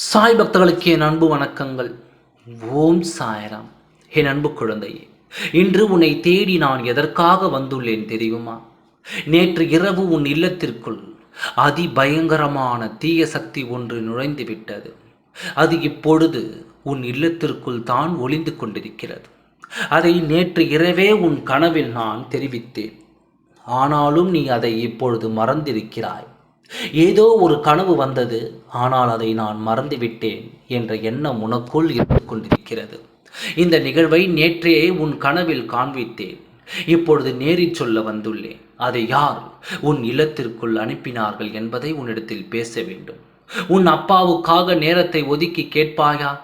சாய் பக்தர்களுக்கு என் அன்பு வணக்கங்கள். ஓம் சாயராம். என் அன்பு குழந்தையே இன்று உன்னை தேடி நான் எதற்காக வந்துள்ளேன் தெரியுமா? நேற்று இரவு உன் இல்லத்திற்குள் அதி பயங்கரமான தீய சக்தி ஒன்று நுழைந்து விட்டது அது இப்பொழுது உன் இல்லத்திற்குள் தான் ஒளிந்து கொண்டிருக்கிறது. அதை நேற்று இரவே உன் கனவில் நான் தெரிவித்தேன். ஆனாலும் நீ அதை இப்பொழுது மறந்திருக்கிறாய். ஏதோ ஒரு கனவு வந்தது ஆனால் அதை நான் மறந்துவிட்டேன் என்ற எண்ணம் உனக்குள் இருந்து கொண்டிருக்கிறது. இந்த நிகழ்வை நேற்றே உன் கனவில் காண்பித்தேன். இப்பொழுது நேரில் சொல்ல வந்துள்ளேன். அதை யார் உன் இல்லத்திற்குள் அனுப்பினார்கள் என்பதை உன்னிடத்தில் பேச வேண்டும். உன் அப்பாவுக்காக நேரத்தை ஒதுக்கி கேட்பாயா?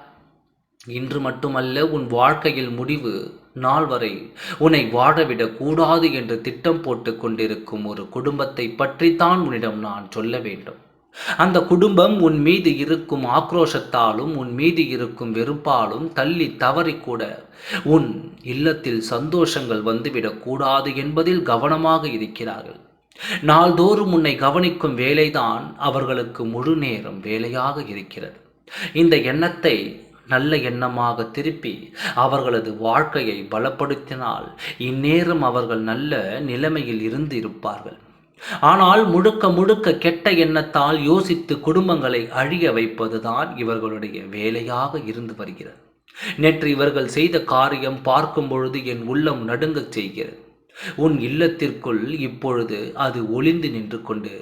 இன்று மட்டுமல்ல உன் வாழ்க்கையில் முடிவு நாள் வரை உன்னை வாழவிடக் கூடாது என்று திட்டம் போட்டு கொண்டிருக்கும் ஒரு குடும்பத்தை பற்றித்தான் உன்னிடம் நான் சொல்ல வேண்டும். அந்த குடும்பம் உன் மீது இருக்கும் ஆக்ரோஷத்தாலும் உன் மீது இருக்கும் வெறுப்பாலும் தள்ளி தவறிக்கூட கூட உன் இல்லத்தில் சந்தோஷங்கள் வந்துவிடக்கூடாது என்பதில் கவனமாக இருக்கிறார்கள். நாள்தோறும் உன்னை கவனிக்கும் வேலைதான் அவர்களுக்கு முழு நேரம் வேலையாக இருக்கிறது. இந்த எண்ணத்தை நல்ல எண்ணமாக திருப்பி அவர்களது வாழ்க்கையை பலப்படுத்தினால் இந்நேரம் அவர்கள் நல்ல நிலைமையில் இருந்து இருப்பார்கள். ஆனால் முழுக்க முழுக்க கெட்ட எண்ணத்தால் யோசித்து குடும்பங்களை அழிய வைப்பதுதான் இவர்களுடைய வேலையாக இருந்து வருகிறது. நேற்று இவர்கள் செய்த காரியம் பார்க்கும் பொழுது என் உள்ளம் நடுங்கச் செய்கிறது. உன் இல்லத்திற்குள் இப்பொழுது அது ஒளிந்து நின்று கொண்டு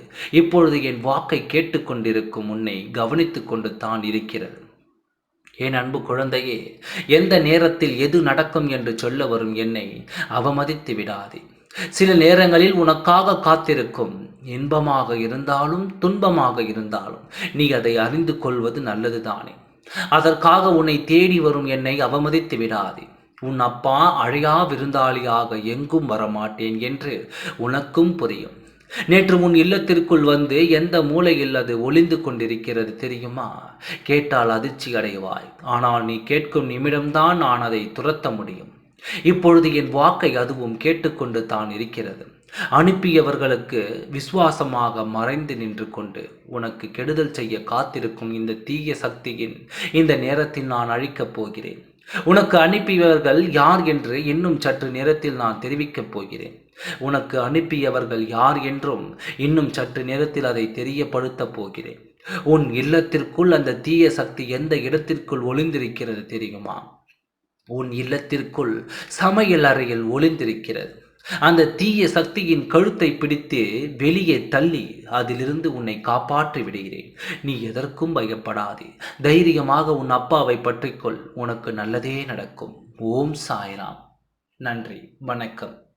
இப்பொழுது என் வாக்கை கேட்டுக்கொண்டிருக்கும் உன்னை கவனித்து கொண்டு தான் இருக்கிறது. என் அன்பு குழந்தையே எந்த நேரத்தில் எது நடக்கும் என்று சொல்ல வரும் என்னை அவமதித்து விடாதே. சில நேரங்களில் உனக்காக காத்திருக்கும் இன்பமாக இருந்தாலும் துன்பமாக இருந்தாலும் நீ அதை அறிந்து கொள்வது நல்லது தானே அதற்காக உன்னை தேடி வரும் என்னை அவமதித்து விடாதே. உன் அப்பா அழையா விருந்தாளியாக எங்கும் வரமாட்டேன் என்று உனக்கும் புரியும். நேற்று உன் இல்லத்திற்குள் வந்து எந்த மூலையில் அது ஒளிந்து கொண்டிருக்கிறது தெரியுமா? கேட்டால் அதிர்ச்சி அடைவாய். ஆனால் நீ கேட்கும் நிமிடம்தான் நான் அதை துரத்த முடியும். இப்பொழுது என் வாக்கை அதுவும் கேட்டுக்கொண்டு தான் இருக்கிறது. அனுப்பியவர்களுக்கு விசுவாசமாக மறைந்து நின்று கொண்டு உனக்கு கெடுதல் செய்ய காத்திருக்கும் இந்த தீய சக்தியின் இந்த நேரத்தில் நான் அழிக்கப் போகிறேன். உனக்கு அனுப்பியவர்கள் யார் என்று இன்னும் சற்று நேரத்தில் நான் தெரிவிக்கப் போகிறேன். உனக்கு அனுப்பியவர்கள் யார் என்றும் இன்னும் சற்று நேரத்தில் அதை தெரியப்படுத்தப் போகிறேன். உன் இல்லத்திற்குள் அந்த தீய சக்தி எந்த இடத்திற்குள் ஒளிந்திருக்கிறது தெரியுமா? உன் இல்லத்திற்குள் சமையல் அறையில் ஒளிந்திருக்கிறது. அந்த தீய சக்தியின் கழுத்தை பிடித்து வெளியே தள்ளி அதிலிருந்து உன்னை காப்பாற்றி விடுகிறேன். நீ எதற்கும் பயப்படாதே. தைரியமாக உன் அப்பாவை பற்றிக்கொள். உனக்கு நல்லதே நடக்கும். ஓம் சாய்ராம். நன்றி. வணக்கம்.